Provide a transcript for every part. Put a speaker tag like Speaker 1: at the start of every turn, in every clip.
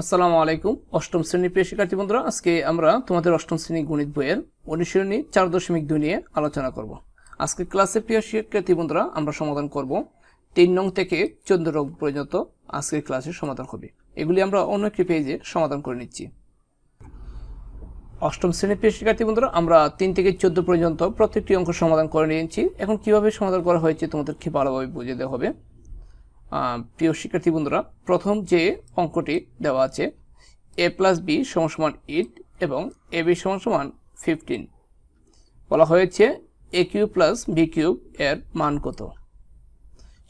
Speaker 1: আসসালামু আলাইকুম। অষ্টম শ্রেণির প্রিয় শিক্ষার্থী বন্ধুরা, আজকে আমরা তোমাদের অষ্টম শ্রেণি গণিত বইয়ের অনুশীলনী চার দশমিক দুই নিয়ে আলোচনা করব। আজকে ক্লাসে প্রিয় শিক্ষার্থী বন্ধুরা, আমরা সমাধান করব তিন নং থেকে চোদ্দ রোগ পর্যন্ত আজকের ক্লাসের সমাধান হবে। এগুলি আমরা অন্য একটি পেজে সমাধান করে নিচ্ছি। অষ্টম শ্রেণির প্রিয় শিক্ষার্থী বন্ধুরা, আমরা তিন থেকে চোদ্দ পর্যন্ত প্রত্যেকটি অঙ্ক সমাধান করে নিয়েছি। এখন কীভাবে সমাধান করা হয়েছে তোমাদেরকে ভালোভাবে বুঝে দেওয়া হবে। প্রিয় শিক্ষার্থী বন্ধুরা, প্রথম যে অঙ্কটি দেওয়া আছে এ প্লাস বি সমান সমান এইট এবং এ বি সমান ফিফটিন বলা হয়েছে A cube plus B cube এর মান কত?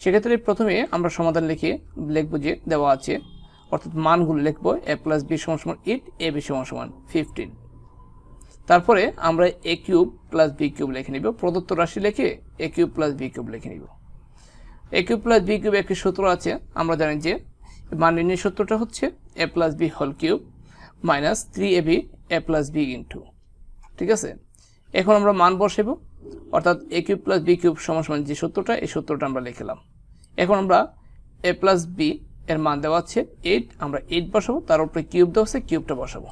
Speaker 1: সেক্ষেত্রে প্রথমে আমরা সমাধান লিখে লিখব যে দেওয়া আছে, অর্থাৎ মানগুলো লিখব এ প্লাস বি সমান এইট এ বি সমান ফিফটিন তারপরে আমরা A cube plus B cube লিখে নিব, প্রদত্ত রাশি লিখে A cube plus B cube লিখে নিব। A cube plus B cube একটি সূত্র আছে। আমরা জানি যে মান নির্ণয় সূত্রটা হচ্ছে A plus B whole cube minus three A B A plus B into ঠিক আছে? এখন আমরা মান বসাবো। অর্থাৎ A cube plus B cube সমান যে সূত্রটা, এই সূত্রটা আমরা লিখলাম এখন আমরা এ প্লাস বি এর মান দেওয়া আছে এইট আমরা এইট বসাবো। তার উপরে কিউব দেওয়া আছে কিউবটা বসাবো।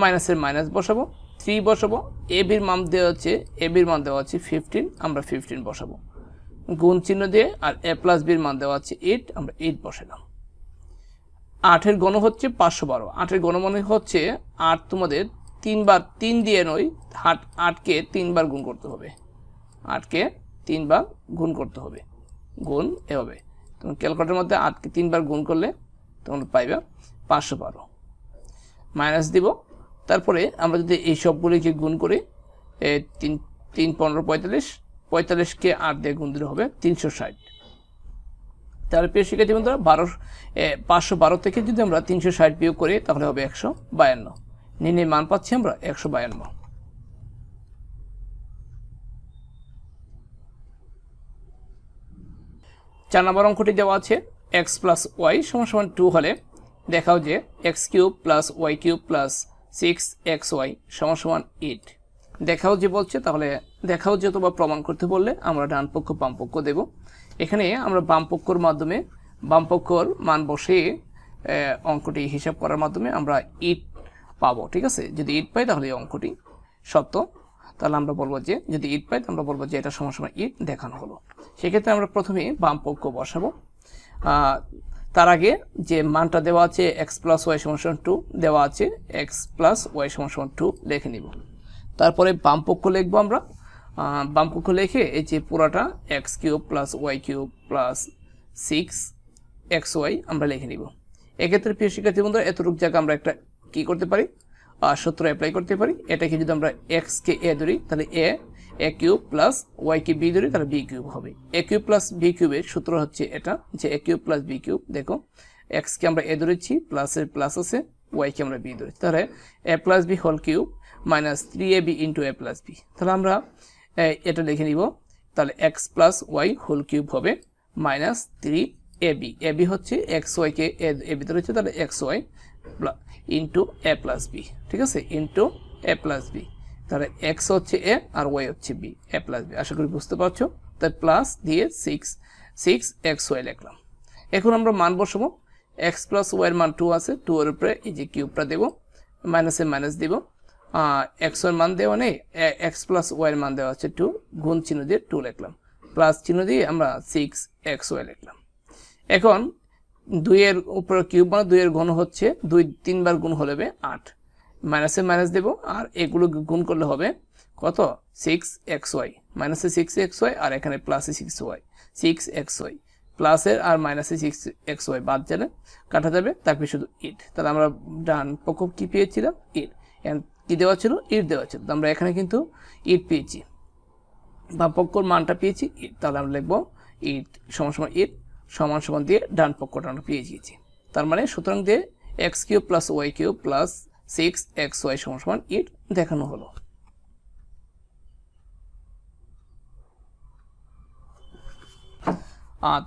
Speaker 1: মাইনাসের মাইনাস বসাবো। থ্রি বসাবো। এ বির মান দেওয়া হচ্ছে এ বির মান দেওয়া আছে ফিফটিন আমরা ফিফটিন বসাবো। গুণ চিহ্ন দিয়ে আর এ প্লাস বির মান দেওয়া আছে এইট আমরা এইট বসালাম। আটের গণ হচ্ছে পাঁচশো বারো। আটের গণ মানে হচ্ছে আট তোমাদের তিনবার তিন দিয়ে নয়, আট, আটকে তিনবার গুণ করতে হবে। আটকে তিনবার গুণ করতে হবে। গুণ এভাবে তুমি ক্যালকুলেটারের মধ্যে আটকে তিনবার গুণ করলে তোমরা পাইবে পাঁচশো বারো। মাইনাস দিব। তারপরে আমরা যদি এই সবগুলিকে গুণ করি তিন তিন, পনেরো, পঁয়তাল্লিশ পঁয়তাল্লিশকে আট দিয়ে গুণ দিলে হবে তিনশো ষাট। তাহলে প্রিয় শিক্ষার্থী বন্ধুরা, বারো পাঁচশো বারো থেকে যদি আমরা তিনশো ষাট বিয়োগ করি, তাহলে হবে একশো বায়ান্ন। নির্ণয় মান পাচ্ছি আমরা একশো বায়ান্ন। চার নম্বর অঙ্কটি দেওয়া আছে এক্স প্লাস ওয়াই সমান সমান টু হলে দেখাও যে X cube plus Y cube plus six X Y সমান সমান এইট দেখাও যে বলছে, তাহলে দেখাও যে অথবা প্রমাণ করতে বললে আমরা ডান পক্ষ, বাম পক্ষ দেব। এখানে আমরা বাম পক্ষর মাধ্যমে, বাম পক্ষর মান বসে অঙ্কটি হিসাব করার মাধ্যমে আমরা ইট পাবো, ঠিক আছে? যদি ইট পাই তাহলে এই অঙ্কটি সত্য। তাহলে আমরা বলব যে, যদি ইট পাই আমরা বলব যে এটা সমান ইট দেখানো হলো। সেক্ষেত্রে আমরা প্রথমে বাম পক্ষ বসাবো। তার আগে যে মানটা দেওয়া আছে এক্স প্লাস ওয়াই সমান সমান টু দেওয়া আছে এক্স প্লাস ওয়াই সমান সমান টু লিখে নিব। তারপরে বাম পক্ষ লিখব আমরা। আহ, লেখে এই যে পুরাটা X cube plus Y cube plus six X Y আমরা লিখে নিব। এক্ষেত্রে প্রিয় শিক্ষার্থী বন্ধুরা এতটুকু জায়গা আমরা একটা কি করতে পারি? সূত্র অ্যাপ্লাই করতে পারি। এটাকে যদি আমরা এক্স কে এ ধরি তাহলে A A cube plus Y K B ধরি তাহলে বি কিউব হবে। এ কিউব প্লাস বি কিউবের সূত্র হচ্ছে এটা যে A cube plus B cube দেখো এক্স কে আমরা এ ধরেছি প্লাসের প্লাস আছে ওয়াই কে আমরা বি ধরেছি। তাহলে A plus B whole cube minus three A B into A plus B তাহলে আমরা এটা লিখে নিব। তাহলে X plus Y whole cube হবে minus three A B A B হচ্ছে এক্স ওয়াইকে এ বি ধরেছে তাহলে X Y into A plus B ঠিক আছে? ইন্টু এ প্লাস বি তাহলে এক্স হচ্ছে এ আর ওয়াই হচ্ছে বি এ প্লাস বি আশা করি বুঝতে পারছ? তাই প্লাস দিয়ে সিক্স সিক্স এক্স ওয়াই লিখলাম। এখন আমরা মান বসাবো। এক্স প্লাস ওয়াইয়ের মান টু আছে। টু এর উপরে এই যে কিউবটা দেবো। মাইনাসে মাইনাস দিব। এক্স ওয়ার মান দেওয়া নেই এক্স প্লাস ওয়াইয়ের মান দেওয়া আছে টু গুণ চিহ্ন দিয়ে টু লিখলাম। প্লাস চিহ্ন দিয়ে আমরা সিক্স এক্স ওয়াই লিখলাম। এখন দুইয়ের উপরে কিউব মানে দুইয়ের ঘন হচ্ছে, দুই, তিনবার গুণ হলে হবে আট। মাইনাসে মাইনাস দেবো, আর এগুলো গুণ করলে হবে কত? সিক্স এক্স ওয়াই মাইনাসে সিক্স এক্স ওয়াই আর এখানে প্লাসে six Y six X Y প্লাসের আর মাইনাসে সিক্স এক্স ওয়াই বাদ গেলে কাটা যাবে তারপরে শুধু ইট তাহলে আমরা ডান পক্ষ কি পেয়েছিলাম? ইট কি দেওয়া ছিল? ইট দেওয়া ছিল। তো আমরা এখানে কিন্তু ইট পেয়েছি। বাম পক্ষর মানটা পেয়েছি। ইট, তাহলে আমরা লিখব ইট সমান সমান ইট সমান সমান দিয়ে ডান পক্ষটা আমরা পেয়ে গিয়েছি। তার মানে সুতরাং দিয়ে X cube plus Y cube plus six X Y সমান সমান ইট দেখানো হলো।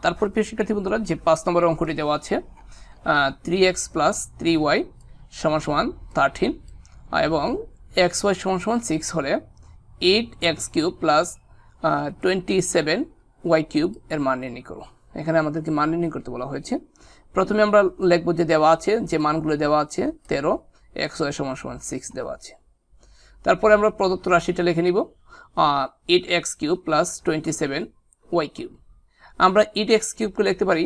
Speaker 1: তারপর প্রিয় শিক্ষার্থী বন্ধুরা, যে পাঁচ নম্বর অঙ্কটি দেওয়া আছে three X plus three Y সমান সমান থার্টিন এবং এক্স ওয়াই সমান সমান সিক্স হলে eight X cube plus twenty seven Y cube এর মান নির্ণয় করো এখানে আমাদেরকে মান নির্ণয় করতে বলা হয়েছে। প্রথমে আমরা লিখব যে দেওয়া আছে, যে মানগুলো দেওয়া আছে, তেরো এক্স ওয়াই সমান সমান সিক্স দেওয়া আছে। তারপরে আমরা প্রদত্ত রাশিটা লিখে নিব eight X cube plus twenty seven Y cube আমরা এইট এক্স কিউবকে লিখতে পারি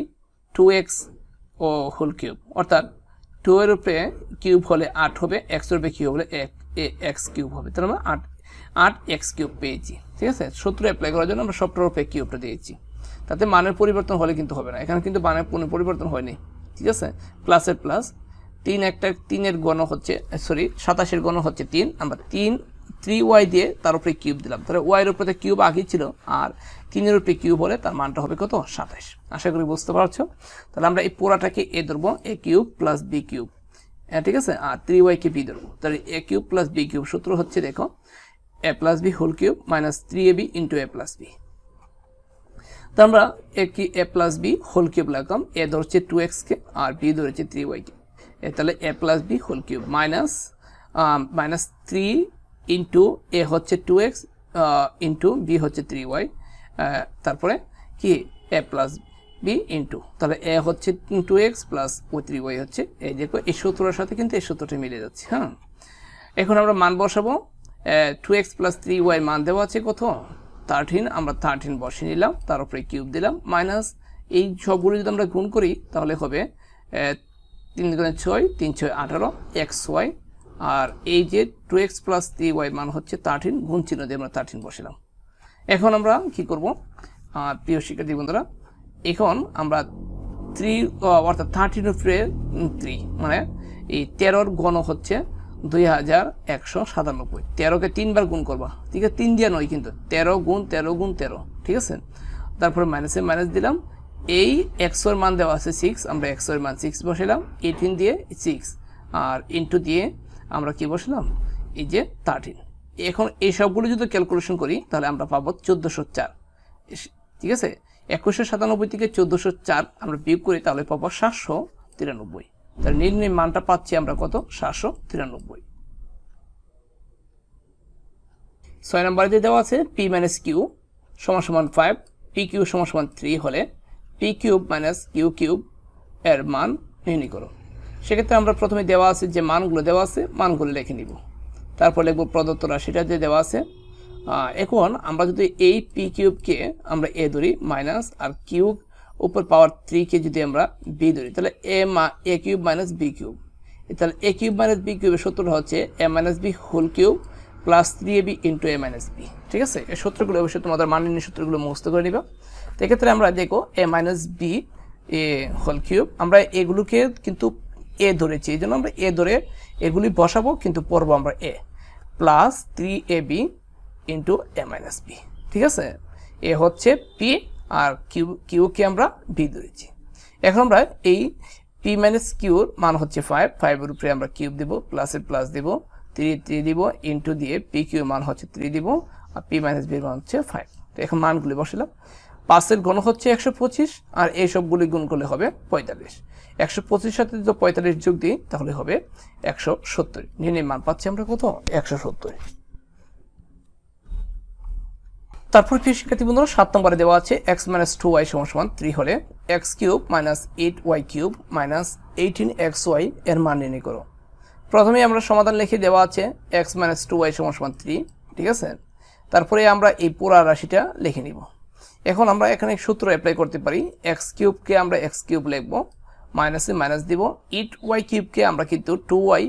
Speaker 1: টু এক্স ও হোল কিউব অর্থাৎ টু এর কিউব হলে আট হবে এক্সের রূপে কিউব হলে এক এক্স কিউব হবে। তাহলে আমরা আট আট এক্স কিউব পেয়েছি, ঠিক আছে? সূত্র অ্যাপ্লাই করার জন্য আমরা সবটার রূপে কিউবটা দিয়েছি। তাতে মানের পরিবর্তন হলে কিন্তু হবে না। এখানে কিন্তু মানের কোনো পরিবর্তন হয়নি, ঠিক আছে? প্লাসের প্লাস তিন একটা, তিনের গণ হচ্ছে সরি সাতাশের গণ হচ্ছে তিন, আমরা তিন থ্রি ওয়াই দিয়ে তার উপরে কিউব দিলাম। তাহলে ওয়াইয়ের উপরে কিউব আগে ছিল, আর তিনের উপরে কিউব হলে তার মানটা হবে কত? সাতাশ। আশা করি বুঝতে পারছ? তাহলে আমরা এই পোড়াটাকে এ ধরবো A cube plus B cube হ্যাঁ ঠিক আছে? আর থ্রি ওয়াইকে বি ধরবো। তাহলে A cube plus B cube সূত্র হচ্ছে, দেখো A plus B whole cube minus three A B into A plus B তো আমরা এ কি A plus B whole cube লাগলাম। এ ধরছে টু এক্সকে আর বি ধরেছে থ্রি ওয়াইকে তাহলে A plus B whole cube minus minus three into A হচ্ছে টু এক্স ইন্টু বি হচ্ছে থ্রি ওয়াই তারপরে কি? এ প্লাস বি ইন্টু তাহলে এ হচ্ছে টু এক্স প্লাস ও থ্রি ওয়াই হচ্ছে এই দেখো, এই সূত্রের সাথে কিন্তু এই সূত্রটি মিলে যাচ্ছে হ্যাঁ? এখন আমরা মান বসাবো। Two X plus three Y মান দেওয়া আছে কত? থার্টিন আমরা থার্টিন বসে নিলাম, তার উপরে কিউব দিলাম মাইনাস এই সবগুলো যদি আমরা গুণ করি, তাহলে হবে তিন গুণে ছয়, তিন ছয় আঠারো এক্স ওয়াই আর এই যে two X plus three Y মান হচ্ছে থার্টিন গুণ চিহ্ন দিয়ে আমরা থার্টিন বসিলাম। এখন আমরা কি করব? প্রিয় শিক্ষার্থী বন্ধুরা, এখন আমরা থ্রি অর্থাৎ থার্টিন উপরে থ্রি মানে এই তেরোর গণ হচ্ছে দুই হাজার একশো সাতানব্বই। তেরোকে তিনবার গুণ করবা, ঠিক আছে? তিন দিয়ে নয় কিন্তু, তেরো গুণ তেরো গুণ তেরো, ঠিক আছে? তারপরে মাইনাসে মাইনাস দিলাম। এই একশোর মান দেওয়া আছে সিক্স আমরা একশোর মান সিক্স বসালাম। এইটিন দিয়ে সিক্স আর ইন্টু দিয়ে আমরা কি বসলাম? এই যে থার্টিন এখন এই সবগুলো যদি ক্যালকুলেশন করি, তাহলে আমরা পাবো চোদ্দোশো চার। ঠিক আছে? একুশশো সাতানব্বই থেকে চোদ্দোশো চার আমরা বিয়োগ করি, তাহলে পাবো সাতশো তিরানব্বই। তাহলে নির্ণয় মানটা পাচ্ছি আমরা কত? সাতশো তিরানব্বই। ছয় নম্বরে যে দেওয়া আছে পি মাইনাস কিউ সমান সমান ফাইভ পি কিউ সমান সমান থ্রি হলে P cube minus Q cube এর মান নির্ণয় করো। সেক্ষেত্রে আমরা প্রথমে দেওয়া আছে যে মানগুলো দেওয়া আছে, মানগুলো লিখে নিব। তারপর লিখব প্রদত্ত রাশিটা যে দেওয়া আছে। এখন আমরা যদি এই পি কিউবকে আমরা এ ধরি, মাইনাস আর কিউব উপর পাওয়ার থ্রিকে যদি আমরা বি ধরি, তাহলে এ মা A cube minus B cube. তাহলে এ কিউব মাইনাস বি কিউবের সূত্রটা হচ্ছে A minus B whole cube plus three A B into A minus B ঠিক আছে? এই সূত্রগুলো অবশ্যই তোমাদের মাননীয় সূত্রগুলো মুখস্থ করে নিবা। তো এক্ষেত্রে আমরা দেখো A minus B A whole cube. আমরা এগুলোকে কিন্তু এ ধরেছি, এই জন্য আমরা এ ধরে এগুলি বসাবো, কিন্তু পড়ব আমরা A plus three A B into A minus B ঠিক আছে? এ হচ্ছে পি আর কিউ কিউকে আমরা বি ধরেছি। এখন আমরা এই পি মাইনাস কিউর মান হচ্ছে ফাইভ ফাইভের উপরে আমরা কিউব দিব প্লাসের প্লাস দিব থ্রি থ্রি দিব ইন্টু দিয়ে পি কিউর মান হচ্ছে থ্রি দিব, আর পি মাইনাস বির মান হচ্ছে ফাইভ তো এখন মানগুলি বসালাম। পাঁচের গণ হচ্ছে একশো পঁচিশ, আর এই সবগুলি গুণ করলে হবে পঁয়তাল্লিশ। একশো পঁচিশ সাথে যদি পঁয়তাল্লিশ যোগ দিই, তাহলে হবে একশো সত্তর। নির্ণয় মান পাচ্ছি আমরা কত? একশো সত্তর। তারপর প্রিয় শিক্ষার্থী বন্ধুরা, সাত নম্বরে দেওয়া আছে এক্স মাইনাস টু ওয়াই সমান সমান থ্রি হলে X cube minus eight Y cube minus eighteen X Y এর মান নির্ণয় করো। প্রথমে আমরা সমাধান লিখে দেওয়া আছে এক্স মাইনাস টু ওয়াই সমান সমান থ্রি ঠিক আছে? তারপরে আমরা এই পুরা রাশিটা লিখে নিব। এখন আমরা এখানে সূত্র অ্যাপ্লাই করতে পারি এক্স কিউবকে আমরা এক্স কিউব লিখব মাইনাসে মাইনাস দিব ইট ওয়াই কিউবকে আমরা কিন্তু টু ওয়াই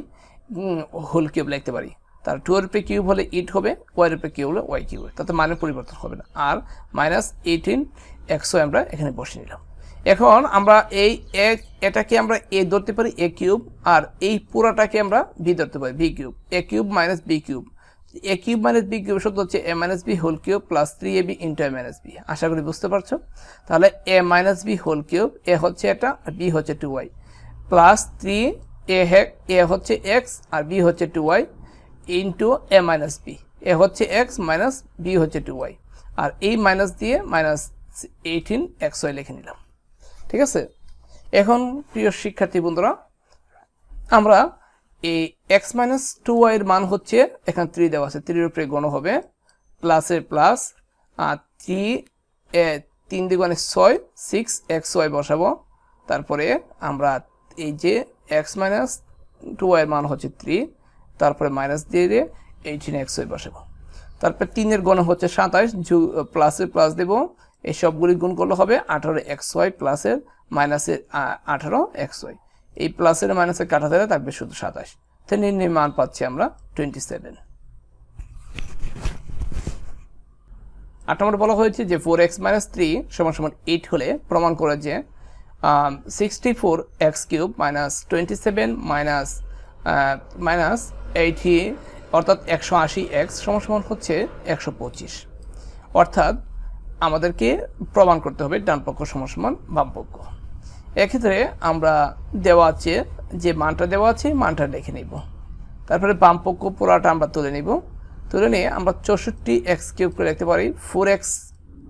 Speaker 1: হোল কিউব লিখতে পারি। তার টু এর কিউব হলে ইট হবে ওয়াই উপরে কিউব হলে ওয়াই কিউব তাতে মানের পরিবর্তন হবে না। আর মাইনাস এইটিন একশো আমরা এখানে বসে নিলাম। এখন আমরা এই এক, এটাকে আমরা এ ধরতে পারি এ কিউব আর এই পুরাটাকে আমরা বি ধরতে পারি B cube A cube minus B cube A cube minus B cube শব্দ হচ্ছে A minus B whole cube plus three A B into A minus B আশা করি বুঝতে পারছ? তাহলে A minus B whole cube A হচ্ছে এটা B হচ্ছে two Y plus three A A হচ্ছে এক্স আর বি হচ্ছে two Y into A minus B A হচ্ছে এক্স মাইনাস বি হচ্ছে টু ওয়াই আর এই মাইনাস দিয়ে মাইনাস এইটিন এক্স ওয়াই লিখে নিলাম। ঠিক আছে? এখন প্রিয় শিক্ষার্থী বন্ধুরা, আমরা এই এক্স মাইনাস টু ওয়াইয়ের মান হচ্ছে, এখানে থ্রি দেওয়া আছে থ্রির উপরে গণ হবে প্লাসের প্লাস আর থ্রি তিন দিগুণে ছয় সিক্স এক্স ওয়াই বসাবো। তারপরে আমরা এই যে এক্স মাইনাস টু এর মান হচ্ছে থ্রি তারপরে মাইনাস দিয়ে দিয়ে এইটিন এক্স ওয়াই বসাবো। তারপর তিনের গণ হচ্ছে সাতাশ প্লাসের প্লাস দেবো, এই সবগুলি গুণ করলে হবে আঠারো এক্স ওয়াই প্লাসের মাইনাসের আঠারো এক্স ওয়াই এই প্লাসের মাইনাসের কাটা দিলে থাকবে শুধু সাতাশ। তো নির্ণয় মান পাচ্ছি আমরা টোয়েন্টি সেভেন আট নম্বর বলা হয়েছে যে ফোর এক্স মাইনাস থ্রি সমান সমান এইট হলে প্রমাণ করে যে sixty four X cube minus twenty seven minus minus eighty অর্থাৎ একশো আশি এক্স সমান সমান হচ্ছে একশো পঁচিশ। অর্থাৎ আমাদেরকে প্রমাণ করতে হবে ডান পক্ষ সমান সমান বাম পক্ষ এক্ষেত্রে আমরা দেওয়া আছে যে মানটা দেওয়া আছে, মানটা লিখে নিব। তারপরে বাম পক্ষ পুরাটা আমরা তুলে নিব। তুলে নিয়ে আমরা চৌষট্টি এক্স কিউব করে লিখতে পারি, four X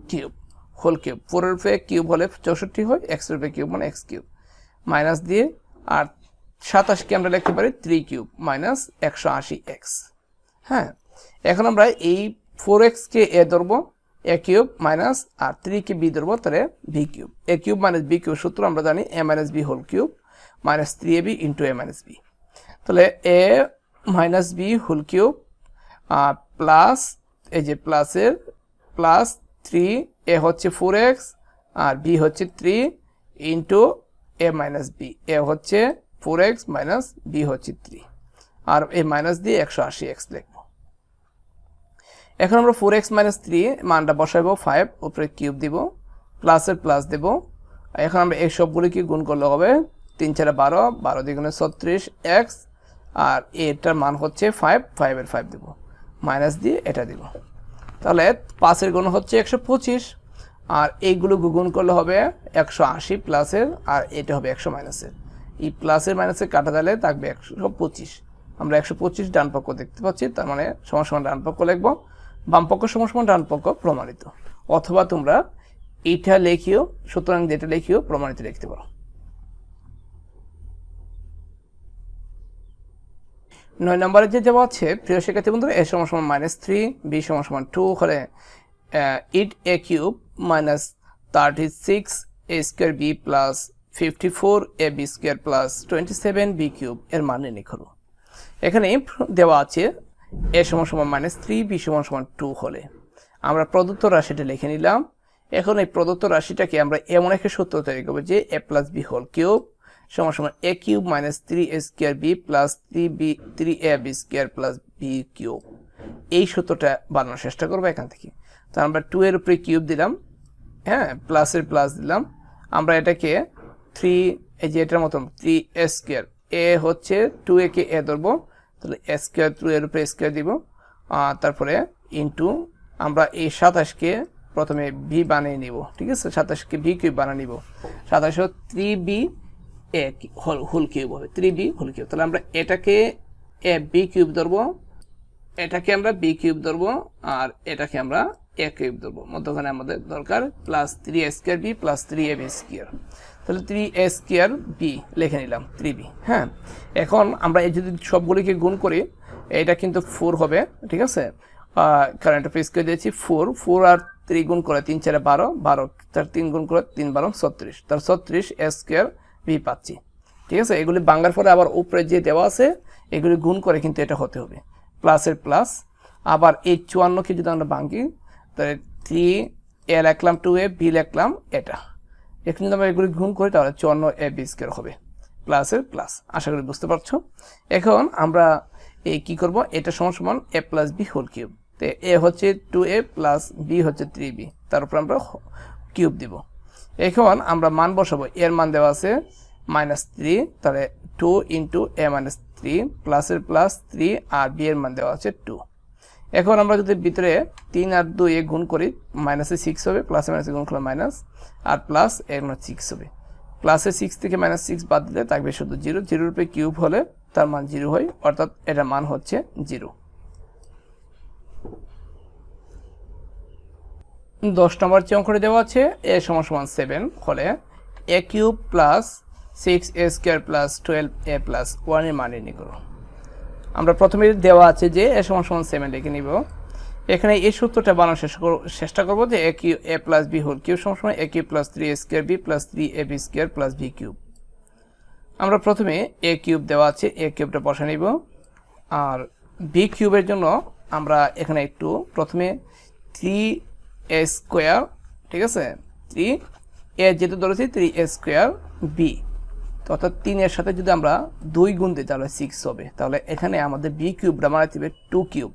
Speaker 1: cube, whole cube. ফোরের রূপে কিউব হলে চৌষট্টি হয়, এক্স রূপে কিউব মানে এক্স কিউব। মাইনাস দিয়ে, আর সাতাশকে আমরা লিখতে পারি থ্রি কিউব, মাইনাস একশো আশি এক্স। হ্যাঁ এখন আমরা এই ফোর এক্সকে এ ধরবো। এ কিউব মাইনাস আর থ্রিকে বি ধরবো, তাহলে B cube A cube minus B cube সূত্র আমরা জানি A minus B whole cube minus three A B into A minus B তাহলে A minus B whole cube plus এই যে প্লাসের প্লাস থ্রি এ হচ্ছে ফোর এক্স আর বি হচ্ছে three into A minus B A হচ্ছে ফোর এক্স মাইনাস বি হচ্ছে three আর এ মাইনাস দিয়ে একশো আশি এক্স লিখব। এখন আমরা ফোর এক্স মাইনাস থ্রি মানটা বসাবো ফাইভ উপরে কিউব দিব প্লাসের প্লাস দেব। এখন আমরা এই সবগুলিকে গুণ করলে হবে তিন চারে বারো বারো দ্বিগুণে ছত্রিশ এক্স আর এটার মান হচ্ছে ফাইভ ফাইভের ফাইভ দেব। মাইনাস দিয়ে এটা দিব। তাহলে পাঁচের গুণ হচ্ছে একশো পঁচিশ, আর এইগুলো গুণ করলে হবে একশো আশি প্লাসের আর এটা হবে একশো মাইনাসের এই প্লাসের মাইনাসের কাটা দিলে থাকবে একশো পঁচিশ। আমরা একশো পঁচিশ ডান পক্ষ দেখতে পাচ্ছি, তার মানে সমান সমান ডান পক্ষ লিখব। বাম পক্ষ সমান ডান পক্ষ প্রমাণিত। অথবা তোমরা এটা লেখিও, সুতরাং যেটা লেখিও, প্রমাণিত লিখতে পারো। নয় নম্বরে যে দেওয়া আছে, প্রিয় শিক্ষার্থী বন্ধুরা, এ সমান সমান মাইনাস থ্রি বি সমান সমান টু হলে eight A cube minus thirty six A square B plus fifty four A B square plus twenty seven B cube এর মান নির্ণয় করো। এখানে দেওয়া আছে এ সমান সমান মাইনাস থ্রি বি সমান সমান টু হলে। আমরা প্রদত্ত রাশিটা লিখে নিলাম। এখন এই প্রদত্ত রাশিটাকে আমরা এমন একটা সূত্র তৈরি করব যে A plus B whole cube সমান সমান A cube minus three A square B plus three B three A B square plus B cube এই সূত্রটা বানানোর চেষ্টা করব এখান থেকে। তো আমরা টু এর উপরে কিউব দিলাম। হ্যাঁ প্লাসের প্লাস দিলাম। আমরা এটাকে থ্রি এই যে এটার মতন থ্রি এ স্কোয়ার এ হচ্ছে টু এ কে এ ধরবো। তাহলে স্কোয়ার টু এর উপরে স্কোয়ার দিব। তারপরে ইনটু আমরা এই সাতাশকে প্রথমে ভি বানিয়ে নিব। ঠিক আছে? সাতাশকে ভি কিউব বানিয়ে নিব। সাতাশ three B A whole whole cube হবে। থ্রি বি হোল কিউব তাহলে আমরা এটাকে এ বি কিউব ধরবো। এটাকে আমরা বি কিউব ধরবো, আর এটাকে আমরা এ কিউব ধরবো। মধ্যখানে আমাদের দরকার plus three A square B plus three A B square তাহলে থ্রি এ স্কোয়ার বি লিখে নিলাম থ্রি বি হ্যাঁ? এখন আমরা এই যদি সবগুলিকে গুণ করি, এটা কিন্তু ফোর হবে, ঠিক আছে? কারেন্ট অফ স্কোয়ার দিয়েছি ফোর ফোর আর থ্রি গুণ করে তিন চারে বারো বারো, তার তিন গুণ করে তিন বারো, ছত্রিশ। তার ছত্রিশ এ স্কোয়ার বি পাচ্ছি, ঠিক আছে? এগুলি বাঙ্গার পরে আবার উপরে যে দেওয়া আছে, এগুলি গুণ করে কিন্তু এটা হতে হবে। প্লাসের প্লাস আবার এই চুয়ান্নকে যদি আমরা ভাঙি, তাহলে থ্রি এ লিখলাম টু এ বি লিখলাম এটা। এখন যদি আমরা এগুলি গুণ করি, তাহলে চুয়ান্ন এ বি স্কোয়ার হবে। প্লাসের প্লাস আশা করি বুঝতে পারছ? এখন আমরা এই কি করব? এটা সমান সমান a plus b whole cube তো এ হচ্ছে টু এ প্লাস বি হচ্ছে থ্রি বি তার উপর আমরা কিউব দিব। এখন আমরা মান বসাবো। এর মান দেওয়া আছে মাইনাস থ্রি তাহলে two into a minus three প্লাসের প্লাস থ্রি আর বি এর মান দেওয়া আছে টু এখন আমরা যদি ভিতরে তিন আর দুই এ গুণ করি মাইনাসে সিক্স হবে প্লাসে মাইনাসে গুণ করলে মাইনাস আর প্লাস এর মানে সিক্স হবে। প্লাসে সিক্স থেকে মাইনাস সিক্স বাদ দিলে থাকবে শুধু জিরো জিরোর উপরে কিউব হলে তার মান জিরো হয়, অর্থাৎ এটার মান হচ্ছে জিরো দশ নম্বর যে অঙ্কটি দেওয়া আছে এ সমান সমান সেভেন হলে a cube plus six a square plus twelve a plus ওয়ানের মান নির্ণয় করো। আমরা প্রথমে দেওয়া আছে যে এ সমান সমান সেভেন লিখে নিব। এখানে এই সূত্রটা বানানোর চেষ্টা করব যে a cube a plus b whole cube সবসময় a cube plus three a square b plus three a b square plus b cube আমরা প্রথমে এ কিউব দেওয়া আছে এ কিউবটা বসে নিব। আর বি কিউবের জন্য আমরা এখানে একটু প্রথমে থ্রি এ স্কোয়ার ঠিক আছে? থ্রি এ যেহেতু ধরেছি থ্রি এ স্কোয়ার বি অর্থাৎ তিনের সাথে যদি আমরা দুই গুণ দিই, তাহলে সিক্স হবে। তাহলে এখানে আমাদের বি কিউবটা মারা দিবে টু কিউব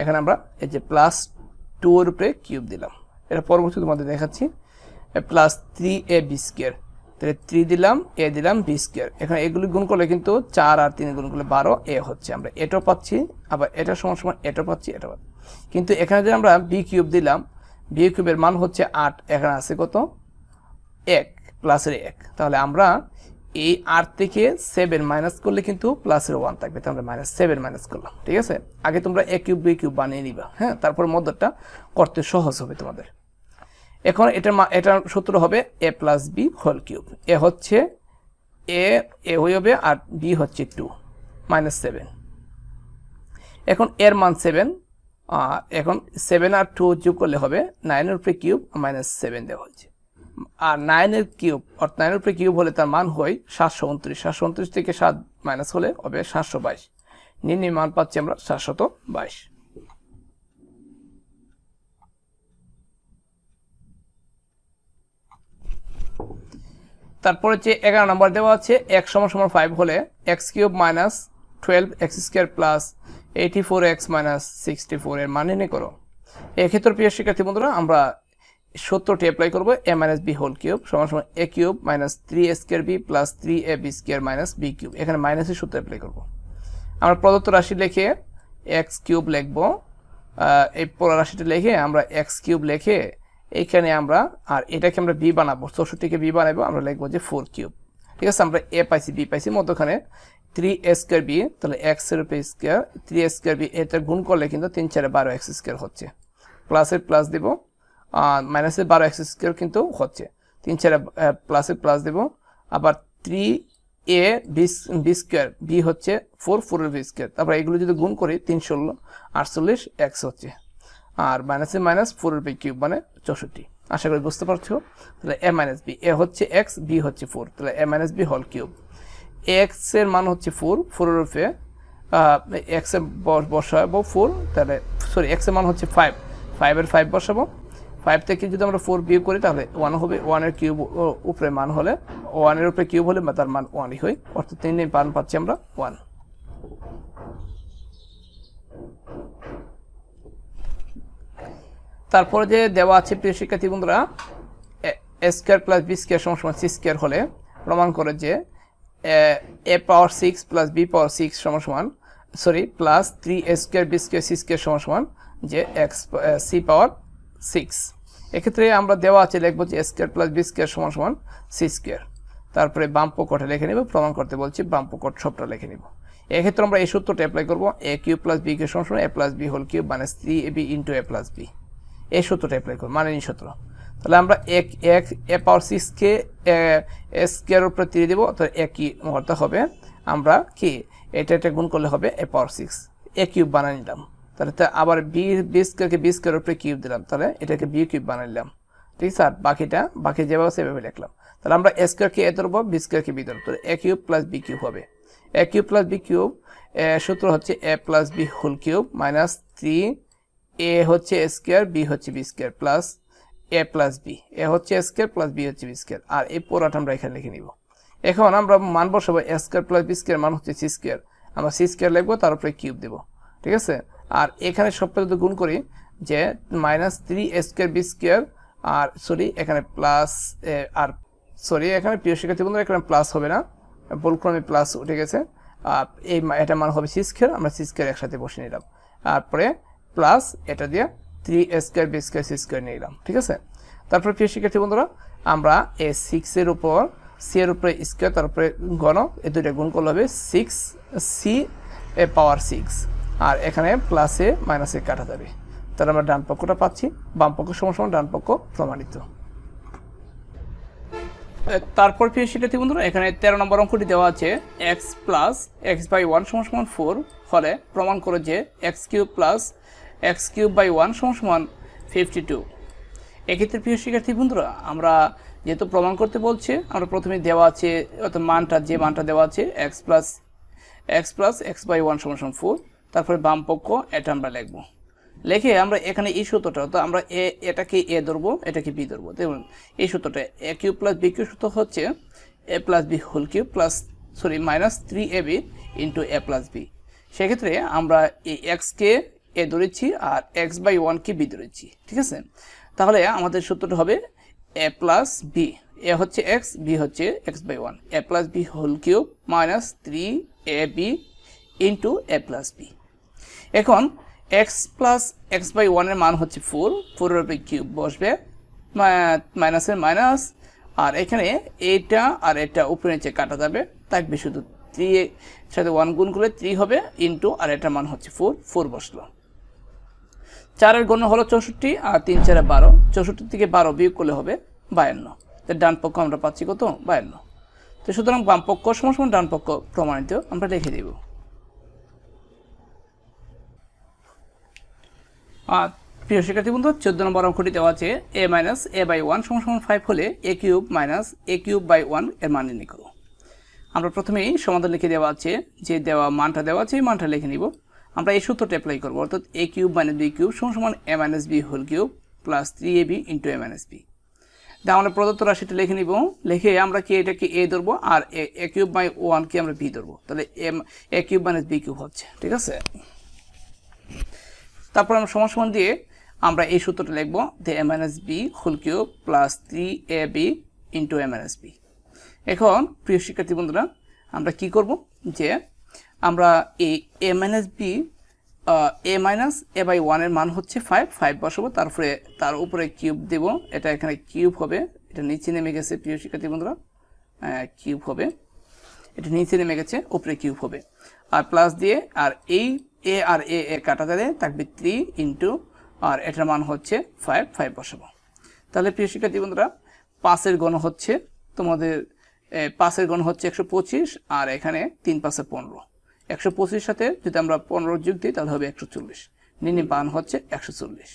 Speaker 1: এখানে আমরা এই যে প্লাস টু এর উপরে কিউব দিলাম। এটা পরবর্তী তোমাদের দেখাচ্ছি plus three a b square তাহলে থ্রি দিলাম এ দিলাম বি স্কোয়ার এখানে এগুলি গুণ করলে কিন্তু চার আর তিন গুণ করলে বারো এ হচ্ছে। আমরা এটাও পাচ্ছি, আবার এটা সমান সমান এটাও পাচ্ছি এটা পাচ্ছি। কিন্তু এখানে যদি আমরা বি কিউব দিলাম বি কিউবের মান হচ্ছে আট। এখানে আছে কত? এক প্লাসের এক। তাহলে আমরা এই আট থেকে সেভেন মাইনাস করলে কিন্তু প্লাসের ওয়ান থাকবে। তাহলে আমরা মাইনাস সেভেন মাইনাস করলাম, ঠিক আছে? আগে তোমরা এ কিউব বি কিউব বানিয়ে নিবা হ্যাঁ? তারপর মধ্যটা করতে সহজ হবে তোমাদের। এখন এটার এটার সূত্র হবে a plus b whole cube a হচ্ছে এ এ হয়ে হবে আর বি হচ্ছে টু মাইনাস সেভেন এখন এর মান সেভেন এখন সেভেন আর টু যোগ করলে হবে নাইনের উপরে কিউব মাইনাস সেভেন দেওয়া হয়েছে। আর নাইনের কিউব অর্থাৎ নাইনের উপরে কিউব হলে তার মান হয় সাতশো উনত্রিশ। সাতশো উনত্রিশ থেকে সাত মাইনাস হলে হবে সাতশো বাইশ। নির্ণয় মান পাচ্ছি আমরা সাতশত বাইশ। তারপরে যে এগারো নম্বর দেওয়া আছে, এক সমান সমান ফাইভ হলে x cube minus twelve x square plus eighty four x minus sixty four এর মান নির্ণয় করো। এক্ষেত্রে প্রিয় শিক্ষার্থী বন্ধুরা, আমরা সত্তরটি অ্যাপ্লাই করব a minus b whole cube সমান সমান a cube minus three a square b plus three a b square minus b cube এখানে মাইনাসের সূত্র অ্যাপ্লাই করব। আমরা প্রদত্ত রাশি লিখে এক্স কিউব লিখব এই পুরো রাশিটা লিখে আমরা এক্স কিউব লিখে এইখানে আমরা, আর এটাকে আমরা বি বানাবো, চৌষট্টিকে বি বানাবো, আমরা লিখব যে ফোর কিউব ঠিক আছে, আমরা এ পাইছি বি পাইছি, মধ্যখানে থ্রি এ স্কোয়ার বি তাহলে এক্সের উপরে square three a square b এটা গুণ করলে কিন্তু তিন চারে বারো এক্স স্কোয়ার হচ্ছে। প্লাসের প্লাস দিব। মাইনাসের বারো এক্স স্কোয়ার কিন্তু হচ্ছে। তিন চারে প্লাসের প্লাস দেব। আবার three a b square b হচ্ছে ফোর ফোরের বি স্কোয়ার তারপর এগুলো যদি গুণ করি তিন ষোলো আটচল্লিশ এক্স হচ্ছে। আর মাইনাসে মাইনাস ফোরের বি কিউব মানে চৌষট্টি। আশা করি বুঝতে পারছ? তাহলে এ মাইনাস বি এ হচ্ছে এক্স বি হচ্ছে ফোর তাহলে a minus b whole cube এক্সের মান হচ্ছে ফোর ফোরের উপরে এক্সের বসাবো ফোর তাহলে সরি এক্সের মান হচ্ছে ফাইভ ফাইভের ফাইভ বসাবো। ফাইভ থেকে যদি আমরা ফোর বিয়োগ করি, তাহলে ওয়ান হবে ওয়ানের কিউব উপরে মান হলে ওয়ানের উপরে কিউব হলে তার মান ওয়ানই হয়। অর্থাৎ তিন মান পাচ্ছি আমরা ওয়ান তারপরে যে দেওয়া আছে, প্রিয় শিক্ষার্থী বন্ধুরা, a square plus b square সমান সি স্কোয়ার হলে প্রমাণ করে যে, a power six plus b power six সমান সমান sorry plus three a square b square c square সমান সমান যে এক্স সি পাওয়ার সিক্স এক্ষেত্রে আমরা দেওয়া আছে, লিখব যে স্কোয়ার প্লাস বি স্কোয়ার সমান সমান সি স্কোয়ার তারপরে বাম পকটে লিখে নেব, প্রমাণ করতে বলছি, বাম পকট সবটা লিখে নেব। এক্ষেত্রে আমরা এই সূত্রটা অ্যাপ্লাই করব a cube plus b cube সমান সমান a plus b whole cube মানে three a b into a plus b এই সূত্রটা অ্যাপ্লাই করব মানে এই সূত্র। তাহলে আমরা এক এক এ পাওয়ার সিক্সকে স্কোয়ার উপরে তিরিয়ে দেবো, অর্থাৎ একই মুহূর্তে হবে। আমরা কি? এটা এটা গুণ করলে হবে এ পাওয়ার সিক্স এ কিউব বানিয়ে নিলাম। তাহলে আবার বি বি স্কোয়ারকে বি স্কোয়ার উপরে কিউব দিলাম, তাহলে এটাকে বি কিউব বানিয়ে নিলাম ঠিক আছে, আর বাকিটা, বাকি যেভাবে সেভাবে লিখলাম। তাহলে আমরা এ স্কোয়ারকে এ ধরবো বি স্কোয়ারকে বি ধরবো, তাহলে a cube plus b cube হবে। A cube plus b cube সূত্র হচ্ছে a plus b whole cube minus three a হচ্ছে এ স্কোয়ার বি হচ্ছে b square plus a plus b a হচ্ছে এ স্কোয়ার প্লাস বি হচ্ছে B square আর এই পুরোটা আমরা এখানে লিখে নিব। এখন আমরা মান বসাবো a square plus b square মান হচ্ছে সি স্কোয়ার আমরা সি স্কোয়ার লিখব, তার উপরে কিউব দেবো। ঠিক আছে? আর এখানে সবটা যদি গুণ করি, যে minus three square b square আর সরি এখানে প্লাস আর সরি এখানে প্রিয় শিক্ষার্থী বন্ধুরা, এখানে প্লাস হবে না। বলক্রমে প্লাস উঠে গেছে। আর এই এটা মান হবে সি স্কোয়ার আমরা সি স্কোয়ার একসাথে বসে নিলাম। তারপরে প্লাস এটা দিয়ে three square b square c square নিলাম, ঠিক আছে? তারপর প্রিয় শিক্ষার্থী বন্ধুরা, আমরা এ সিক্সের উপর সি এর উপরে স্কোয়ার তারপরে গণ, এ দুইটা গুণ করলে হবে six c a power six আর এখানে প্লাসে মাইনাসে কাটা যাবে। তাহলে আমরা ডান পক্ষটা পাচ্ছি, বাম পক্ষ সমান ডান পক্ষ প্রমাণিত। তারপর প্রিয় শিক্ষার্থী বন্ধুরা, এখানে তেরো নম্বর অঙ্কটি দেওয়া আছে x plus x by one সমান সমান ফোর ফলে প্রমাণ করে যে x cube plus x cube by one সমান সমান ফিফটি টু এক্ষেত্রে প্রিয় শিক্ষার্থী বন্ধুরা, আমরা যেহেতু প্রমাণ করতে বলছে, আমরা প্রথমে দেওয়া আছে, অর্থাৎ মানটা, যে মানটা দেওয়া আছে x plus x plus x by one সমান ফোর তারপরে বাম পক্ষ, এটা আমরা লিখব। লিখে আমরা এখানে এই সূত্রটা, তো আমরা এ, এটাকে এ ধরবো, এটাকে বি ধরবো। দেখুন, এই সূত্রটা a cube plus b cube সূত্র হচ্ছে a plus b whole cube plus, sorry, minus three a b into a plus b. সেক্ষেত্রে আমরা এই এক্সকে এ ধরেছি আর এক্স বাই ওয়ানকে বি ধরেছি, ঠিক আছে? তাহলে আমাদের সূত্রটা হবে এ প্লাস বি। এ হচ্ছে এক্স, বি হচ্ছে x by one. A plus b whole cube minus three a b into a plus b. এখন এক্স প্লাস এক্স বাই ওয়ানের মান হচ্ছে ফোর ফোরের উপরে কিউব বসবে মাইনাসের মাইনাস আর এখানে এইটা আর এটা উপরে নিচে কাটা যাবে, থাকবে শুধু থ্রি সাথে ওয়ান গুণ করলে থ্রি হবে ইন্টু আর এটার মান হচ্ছে ফোর ফোর বসল। চারের গণ্য হলো চৌষট্টি, আর তিন চারে বারো চৌষট্টি থেকে বারো বিয়োগ করলে হবে বায়ান্ন। তো ডান পক্ষ আমরা পাচ্ছি কত? বায়ান্ন। তো সুতরাং বাম পক্ষ সমান ডান পক্ষ প্রমাণিত, আমরা লিখে দেব। প্রিয় শিক্ষার্থী বন্ধু, চোদ্দ নম্বর অঙ্কটি দেওয়া আছে a minus a by one সমান ফাইভ হলে a cube minus a cube by ওয়ানের মান নির্ণয় করো। আমরা প্রথমেই সমাধান লিখে দেওয়া আছে, যে দেওয়া মানটা দেওয়া আছে, এই মানটা লিখে নিব। আমরা এই সূত্রটা অ্যাপ্লাই করব, অর্থাৎ a cube minus b cube সমান সমান a minus b whole cube plus three a b into a minus b আমরা প্রদত্ত রাশিটা লিখে নিব, লিখে আমরা কি এটাকে এ ধরবো আর এ কিউব বাই ওয়ানকে আমরা বি ধরবো। তাহলে m a cube minus b cube হচ্ছে, ঠিক আছে? তারপর আমরা সমান দিয়ে আমরা এই সূত্রটা লিখব যে a minus b whole cube plus three a b into a minus b এখন প্রিয় শিক্ষার্থী বন্ধুরা, আমরা কি করব? যে আমরা এই a minus b a minus a by ওয়ানের মান হচ্ছে ফাইভ ফাইভ বসাবো, তারপরে তার উপরে কিউব দেব, এটা এখানে কিউব হবে, এটা নিচে নেমে গেছে, প্রিয় শিক্ষার্থী বন্ধুরা। কিউব হবে, এটা নিচে নেমে গেছে, উপরে কিউব হবে। আর প্লাস দিয়ে, আর এই এ আর এ এ কাটা যাবে থাকবে থ্রি ইন্টু আর এটার মান হচ্ছে ফাইভ ফাইভ বসাবো। তাহলে প্রিয় শিক্ষার্থী বন্ধুরা, পাঁচের গণ হচ্ছে তোমাদের পাঁচের গণ হচ্ছে একশো পঁচিশ আর এখানে তিন পাঁচে পনেরো। একশো পঁচিশ সাথে যদি আমরা পনেরো যোগ দিই তাহলে হবে একশো চল্লিশ। নিনি বান হচ্ছে একশো চল্লিশ।